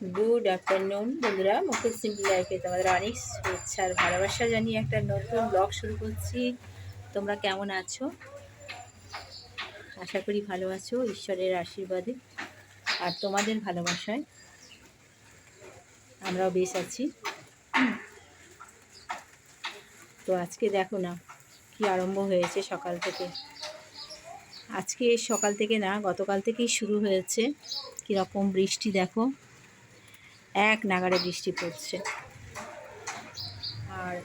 Good afternoon বন্ধুরা। মুকুল simple লাইফে তোমাদের অনেক শুভেচ্ছা আর ভালোবাসা জানিয়ে একটা নতুন ব্লগ শুরু করছি। তোমরা কেমন আছো? আশা করি ভালো আছো, ঈশ্বরের আশীর্বাদে আর তোমাদের ভালোবাসায়। আমরাও বেশ আছি। তো আজকে দেখো না, কি আরম্ভ হয়েছে সকাল থেকে। আজকে সকাল থেকে না, গতকাল থেকেই শুরু হয়েছে। কীরকম বৃষ্টি দেখো। এক নাগাড়ে বৃষ্টি পড়ছে। আর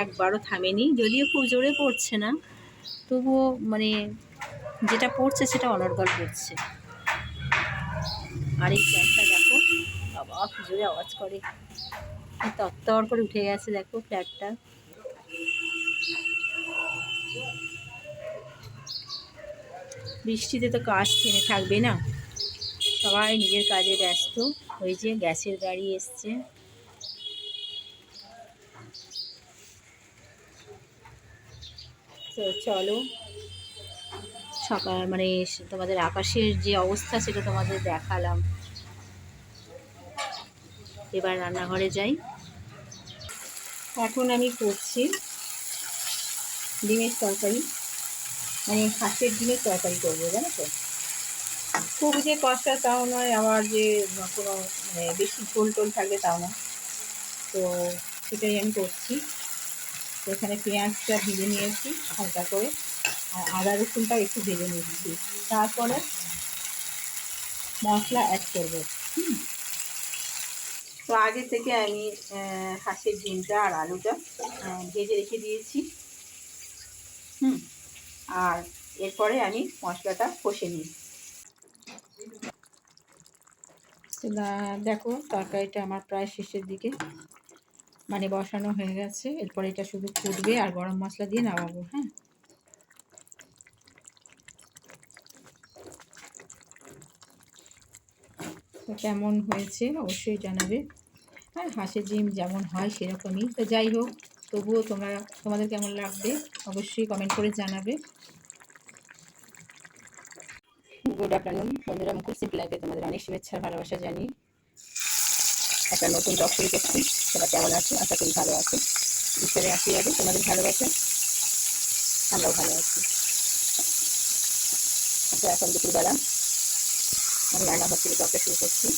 একবারও থামেনি, যদিও খুব জোরে পড়ছে না, তবুও মানে যেটা পড়ছে সেটা অনর্গল পড়ছে। আর এই ফ্ল্যাটটা দেখো, বাবা জোরে আওয়াজ করে। তত্তর করে উঠে গেছে, দেখো ফ্ল্যাটটা বৃষ্টিতে তো কাজ থেমে থাকবে না। সবাই নিজের কাজে ব্যস্ত। যে গ্যাসের গাড়ি এসছে। তো চলো, সকাল মানে তোমাদের আকাশের যে অবস্থা সেটা তোমাদের দেখালাম। এবার রান্নাঘরে যাই। এখন আমি করছি ডিমের তরকারি। মানে হাঁসের ডিমের তরকারি করব, জানো তো? খুব যে কষা তাও নয়, আবার যে কোনো মানে বেশি ঝোল টোল থাকবে তাও না তো সেটাই আমি করছি। তো এখানে পেঁয়াজটা ভেজে নিয়েছি হালকা করে, আর আদা রসুনটাও একটু ভেজে নিচ্ছি তারপরে মশলা অ্যাড করব, হুম। তো আগে থেকে আমি হাঁসের ডিমটা আর আলুটা ভেজে রেখে দিয়েছি। হুম? আর এরপরে আমি মশলাটা কষে নিই। দেখো, তরকারিটা আমার প্রায় শেষের দিকে মানে বসানো হয়ে গেছে। এরপরে এটা শুধু ফুটবে আর গরম মশলা দিয়ে নামাবো হ্যাঁ? কেমন হয়েছে অবশ্যই জানাবে। আর হাঁসের ডিম যেমন হয় সেরকমই। তো যাই হোক তবুও তোমরা, তোমাদের কেমন লাগবে? অবশ্যই কমেন্ট করে জানাবে। গুড আফটারনুন বন্ধুরা মুকুল সিম্পল লাইফে তোমাদের অনেক শুভেচ্ছা ভালোবাসা জানি। একটা নতুন ব্লগ শুরু করছি তোমরা কেমন আছো? আশা করি ভালো আছো। ঈশ্বরের আশীর্বাদে তোমাদের ভালোবাসা, আমরাও ভালো আছি। তো এখন দুপুরবেলা আমি রান্নাঘর থেকে ব্লগটা শুরু করছি।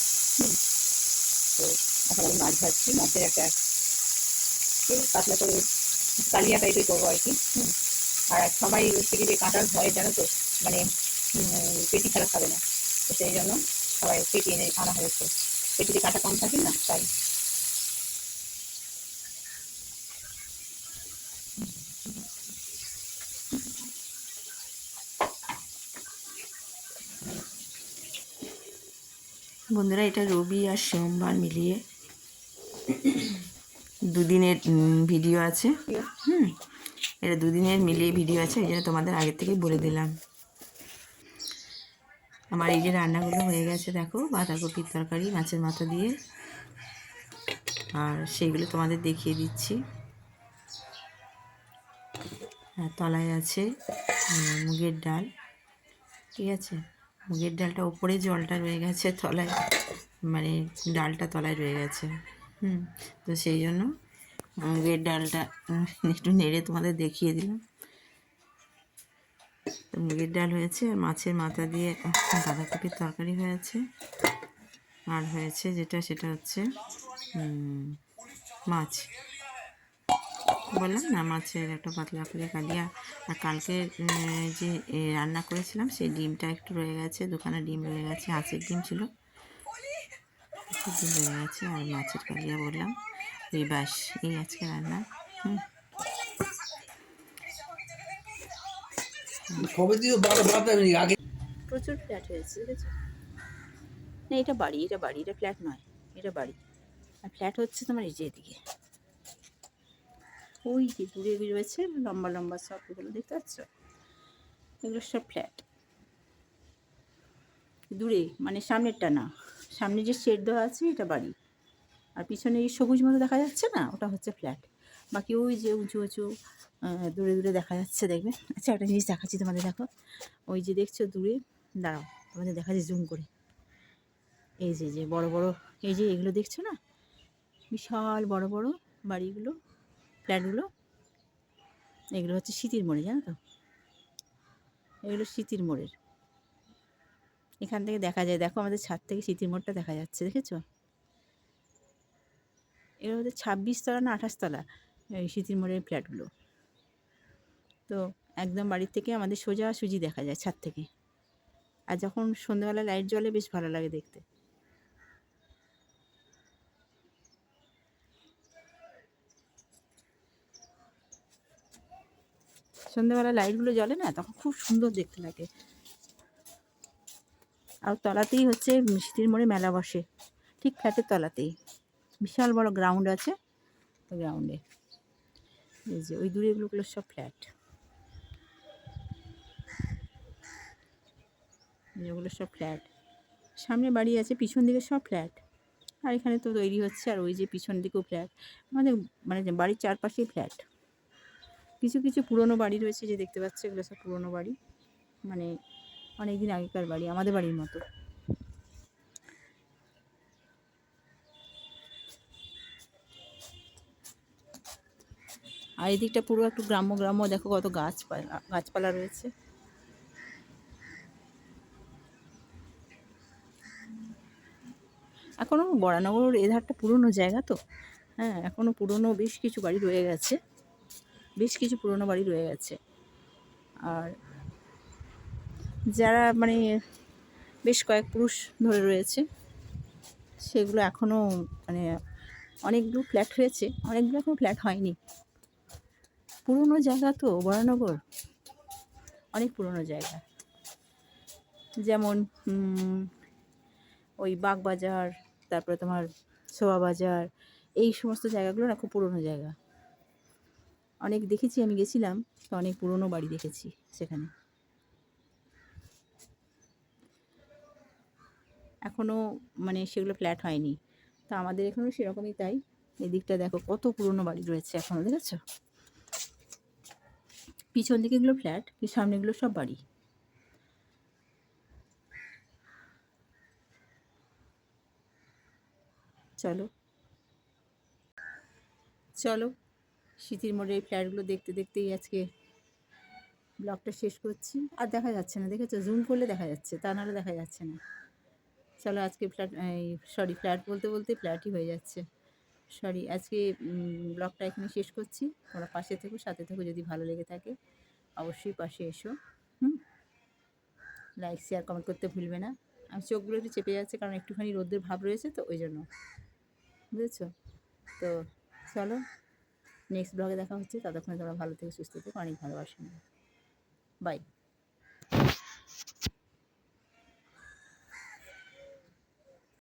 তো এখন আমি মাছ ভাজছি, মাছের একটা এই পাতলা করে কালিয়া টাইপের করব আর কি। আর সবাই থেকে যে কাঁটার ভয় জানো তো মানে পেটি ছাড়া খাবে না। তো সেই জন্য সবাই পেটি এনে আনা হয়েছে। পেটিতে কাঁটা কম থাকে না, তাই। বন্ধুরা, এটা রবি আর সোমবার মিলিয়ে। দুদিনের ভিডিও আছে। হুম, এটা দুদিনের মিলিয়ে ভিডিও আছে, এই জন্য তোমাদের আগের থেকেই বলে দিলাম। আমার এই যে রান্নাগুলো হয়ে গেছে, দেখো, বাঁধাকপির তরকারি, মাছের মাথা দিয়ে। আর সেইগুলো তোমাদের দেখিয়ে দিচ্ছি। আর তলায় আছে মুগের ডাল। ঠিক আছে? মুগের ডালটা ওপরে জলটা রয়ে গেছে তলায়। মানে ডালটা তলায় রয়ে গেছে। হুম, তো সেই জন্য মুগের ডালটা একটু নেড়ে তোমাদের দেখিয়ে দিলাম। তো মুগের ডাল হয়েছে, আর মাছের মাথা দিয়ে বাঁধাকপির তরকারি হয়েছে। আর হয়েছে যেটা, সেটা হচ্ছে মাছ। বললাম না, মাছের একটা পাতলা করে কালিয়া। আর কালকে যে রান্না করেছিলাম, সেই ডিমটা একটু রয়ে গেছে, দোকানে ডিম রয়ে গেছে, হাঁসের ডিম ছিল। ডিম রয়ে গেছে আর মাছের কালিয়া বললাম এই বাস এই আজকে রান্না। হুম। প্রচুর ফ্ল্যাট হয়েছে দেখেছ না এটা বাড়ি এটা বাড়ি এটা ফ্ল্যাট নয় এটা বাড়ি। আর ফ্ল্যাট হচ্ছে তোমার এই যে এদিকে। ওই যে দূরে রয়েছে লম্বা লম্বা সব এগুলো দেখতে পাচ্ছ? এগুলো সব ফ্ল্যাট দূরে মানে সামনেরটা না। সামনে যে শেড দেওয়া আছে, এটা বাড়ি। আর পিছনে এই সবুজ মতো দেখা যাচ্ছে না? ওটা হচ্ছে ফ্ল্যাট বাকি ওই যে উঁচু উঁচু দূরে দূরে দেখা যাচ্ছে, দেখবে? আচ্ছা একটা জিনিস দেখাচ্ছি তোমাদের, দেখো। ওই যে দেখছ দূরে? দাঁড়াও, তোমাদের দেখা যায় জুম করে। এই যে যে, বড় বড়, এই যে এগুলো দেখছ না? বিশাল বড় বড় বাড়িগুলো ফ্ল্যাটগুলো এগুলো হচ্ছে শীতির মোড়ে, জানো তো? এগুলো শীতির মোড়ের। এখান থেকে দেখা যায়, দেখো আমাদের ছাদ থেকে শীতির মোড়টা দেখা যাচ্ছে, দেখেছ? এগুলো হচ্ছে ছাব্বিশ তলা না আঠাশ তলা শীতির মোড়ের ফ্ল্যাটগুলো। তো একদম বাড়ির থেকে আমাদের সোজা সুজি দেখা যায় ছাদ থেকে। আর যখন সন্ধ্যাবেলা লাইট জ্বলে, বেশ ভালো লাগে দেখতে। সন্ধ্যাবেলা লাইটগুলো জ্বলে না, তখন খুব সুন্দর দেখতে লাগে। আর তলাতেই হচ্ছে শীতের মোড়ে মেলা বসে। ঠিক ফ্ল্যাটের তলাতেই। বিশাল বড় গ্রাউন্ড আছে গ্রাউন্ডে এই যে ওই দূরে এগুলো সব ফ্ল্যাট। এগুলো সব ফ্ল্যাট। সামনে বাড়ি আছে, পিছন দিকে সব ফ্ল্যাট। আর এখানে তো তৈরি হচ্ছে আর ওই যে পিছন দিকেও ফ্ল্যাট। আমাদের মানে বাড়ির চারপাশেই ফ্ল্যাট। কিছু কিছু পুরনো বাড়ি রয়েছে যে দেখতে পাচ্ছ, এগুলো সব পুরনো বাড়ি। মানে অনেক দিন আগেকার বাড়ি, আমাদের বাড়ির মতো। আর এদিকটা পুরো একটু গ্রাম্য গ্রাম্য, দেখো কত গাছপালা গাছপালা রয়েছে। এখনও বরানগর এধারটা পুরনো জায়গা তো? হ্যাঁ এখনও পুরনো বেশ কিছু বাড়ি রয়ে গেছে। বেশ কিছু পুরনো বাড়ি রয়ে গেছে। আর যারা মানে বেশ কয়েক পুরুষ ধরে রয়েছে, সেগুলো এখনও মানে অনেকগুলো ফ্ল্যাট হয়েছে, অনেকগুলো এখনও ফ্ল্যাট হয়নি। পুরনো জায়গা তো বরানগর অনেক পুরনো জায়গা। যেমন ওই বাগবাজার, তারপরে তোমার শোভা বাজার এই সমস্ত জায়গাগুলো না খুব পুরনো জায়গা। অনেক দেখেছি, আমি গেছিলাম, তো অনেক পুরনো বাড়ি দেখেছি সেখানে। এখনও মানে সেগুলো ফ্ল্যাট হয়নি। তো আমাদের এখানেও সেরকমই তাই। এদিকটা দেখো কত পুরনো বাড়ি রয়েছে এখনও দেখেছ? পিছন দিকে এগুলো ফ্ল্যাট কি সামনেগুলো সব বাড়ি। চলো। চলো শীতের মোড়ে এই ফ্ল্যাটগুলো দেখতে দেখতেই আজকে ব্লগটা শেষ করছি। আর দেখা যাচ্ছে না, দেখেছ? জুম করলে দেখা যাচ্ছে, তা নাহলে দেখা যাচ্ছে না। চলো আজকে ফ্ল্যাট সরি ফ্ল্যাট বলতে বলতে ফ্ল্যাটই হয়ে যাচ্ছে। সরি আজকে ব্লগটা এখানে শেষ করছি। তোমরা পাশে থেকো, সাথে থেকো যদি ভালো লেগে থাকে। অবশ্যই পাশে এসো, হুম? লাইক শেয়ার কমেন্ট করতে ভুলবে না। আমি চোখগুলো একটু চেপে যাচ্ছে, কারণ একটুখানি রোদ্রের ভাব রয়েছে তো, ওই জন্য। বুঝেছ? তো, চলো নেক্সট ব্লগে দেখা হচ্ছে। ততক্ষণে তোমরা ভালো থেকে, সুস্থ থেকো, অনেক ভালোবাসা বাই